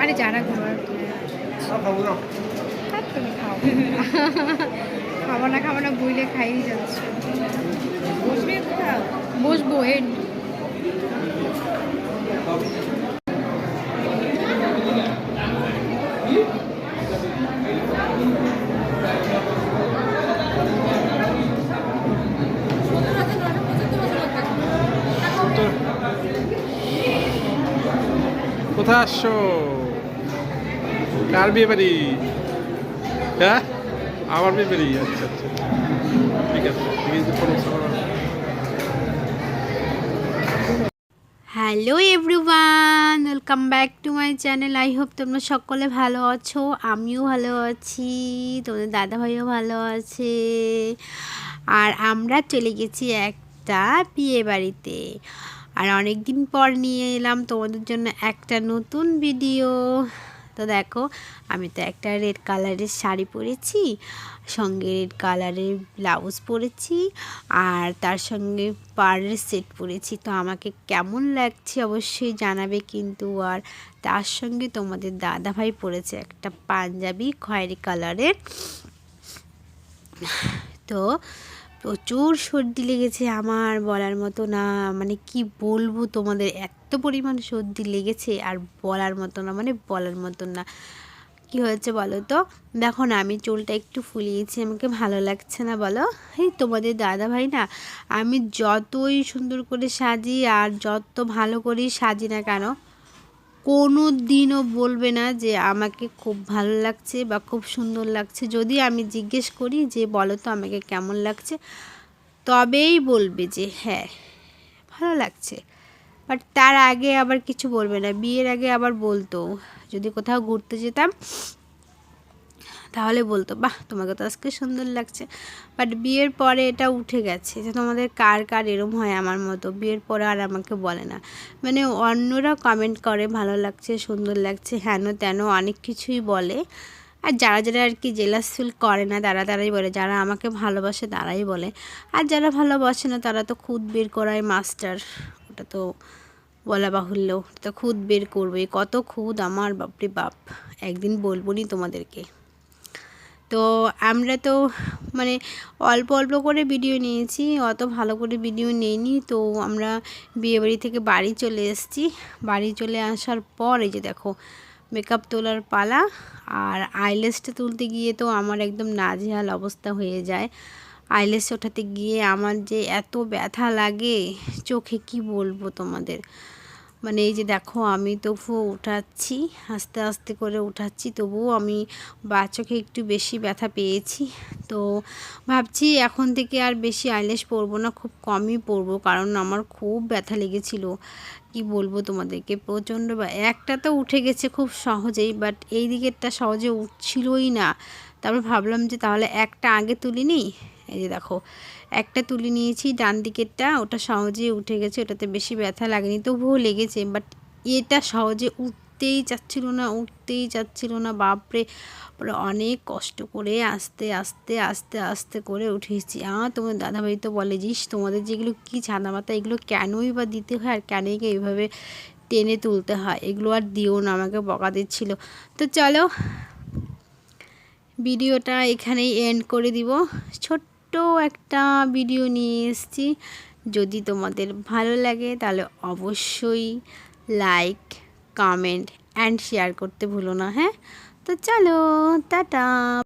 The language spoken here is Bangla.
আরে যারা খাবার খাব না। আর তুমি খাও। খাব না খাব না বইলে খাই যাচ্ছে। বসবে বসবো হেড কোথায় আসছো কার বিয়ে বাড়ি? হ্যাঁ? আমার বিয়ে বাড়ি আচ্ছা আচ্ছা। ঠিক। Hello everyone, welcome back to my channel. I hope তোমরা সকলে ভালো আছো, আমিও ভালো আছি, তোমাদের দাদা ভাইও ভালো আছে। আর আমরা চলে গেছি একটা বিয়ে বাড়িতে। আর অনেক দিন পর নিয়ে এলাম তোমাদের জন্য একটা নতুন ভিডিও তো দেখো, আমি তো একটা রেড কালারের শাড়ি পরেছি, সঙ্গে রেড কালারের ব্লাউজ পরেছি, আর তার সঙ্গে পাড়ের সেট পরেছি। তো আমাকে কেমন লাগছে অবশ্যই জানাবে কিন্তু, আর তার সঙ্গে তোমাদের দাদা ভাই পরেছে একটা পাঞ্জাবি খয়েরি কালারের তো প্রচুর সর্দি লেগেছে আমার বলার মতো না। মানে কি বলব তোমাদের? এত পরিমাণ সর্দি লেগেছে আর বলার মতো না মানে বলার মতো না। কি হয়েছে বলো তো? দেখো না, আমি চুলটা একটু ফুলিয়েছি, আমাকে ভালো লাগছে না বলো? এই তোমাদের দাদা ভাই না, আমি যতই সুন্দর করে সাজি আর যত ভালো করেই সাজি না কেন কোনো দিনও বলবে না যে আমাকে খুব ভালো লাগছে বা খুব সুন্দর লাগছে। যদি আমি জিজ্ঞেস করি যে, বলো তো আমাকে কেমন লাগছে? তবেই বলবে যে হ্যাঁ ভালো লাগছে। বাট তার আগে আবার কিছু বলবে না। বিয়ের আগে আবার বলতো, যদি কোথাও ঘুরতে যেতাম তাহলে বলতো, বাহ, তোমাকে তো আজকে সুন্দর লাগছে। বাট বিয়ের পরে এটা উঠে গেছে যে তোমাদের কার কার এরম হয় আমার মতো। বিয়ের পরে আর আমাকে বলে না। মানে অন্যরা কমেন্ট করে, ভালো লাগছে, সুন্দর লাগছে, হেন তেন অনেক কিছুই বলে। আর যারা যারা আর কি জেলাস ফিল করে না, তারা তারাই বলে। যারা আমাকে ভালোবাসে, তারাই বলে। আর যারা ভালোবাসে না, তারা তো খুদ বের করায় মাস্টার ওটা তো বলা বাহুল্য। তো খুদ বের করবে কত খুদ, আমার বাপরে বাপ। একদিন বলব নি তোমাদেরকে। তো আমরা তো মানে অল্প অল্প করে ভিডিও নিয়েছি, অত ভালো করে ভিডিও নেইনি। তো আমরা বিয়েবাড়ি থেকে বাড়ি চলে এসেছি। বাড়ি চলে আসার পর এই যে দেখো মেকআপ তোলার পালা আর আইলেসটা তুলতে গিয়ে তো আমার একদম নাজেহাল অবস্থা হয়ে যায়। আইলেস ওঠাতে গিয়ে আমার যে এত ব্যথা লাগে, চোখে কি বলব তোমাদের? মানে এই যে দেখো, আমি তবুও উঠাচ্ছি, আস্তে আস্তে করে উঠাচ্ছি। তবুও আমি বাচ্চাকে একটু বেশি ব্যথা পেয়েছি। তো ভাবছি এখন থেকে আর বেশি আইলেশ পরবো না, খুব কমই পরবো, কারণ আমার খুব ব্যথা লেগেছিল। কি বলব তোমাদেরকে? প্রচণ্ড ব্যা- একটা তো উঠে গেছে খুব সহজেই বাট এই দিকেরটা সহজে উঠছিলই না। তারপর ভাবলাম যে তাহলে একটা আগে তুলিনি এই যে দেখো, একটা তুলে নিয়েছি, ডান দিকেরটা, ওটা সহজে উঠে গেছে, ওটাতে বেশি ব্যথা লাগেনি, তবুও লেগেছে বাট এটা সহজে উঠতেই চাচ্ছিল না, উঠতেই চাচ্ছিল না, বাপরে, পরে অনেক কষ্ট করে আস্তে আস্তে আস্তে আস্তে করে উঠেছি আ তোমার দাদাভাই তো বলে, জিস, তোমাদের যেগুলো কী ছানা মাথা, এগুলো কেনই বা দিতে হয়, আর কেনই এইভাবে টেনে তুলতে হয়? এগুলো আর দিও না, আমাকে বকা দিচ্ছিল। তো চলো, ভিডিওটা এখানেই এন্ড করে দিব। ছোট্ট একটা ভিডিও নিয়ে এসেছি। যদি তোমাদের ভালো লাগে, তাহলে অবশ্যই লাইক কমেন্ট অ্যান্ড শেয়ার করতে ভুলো না হ্যাঁ? তো চলো, টাটা!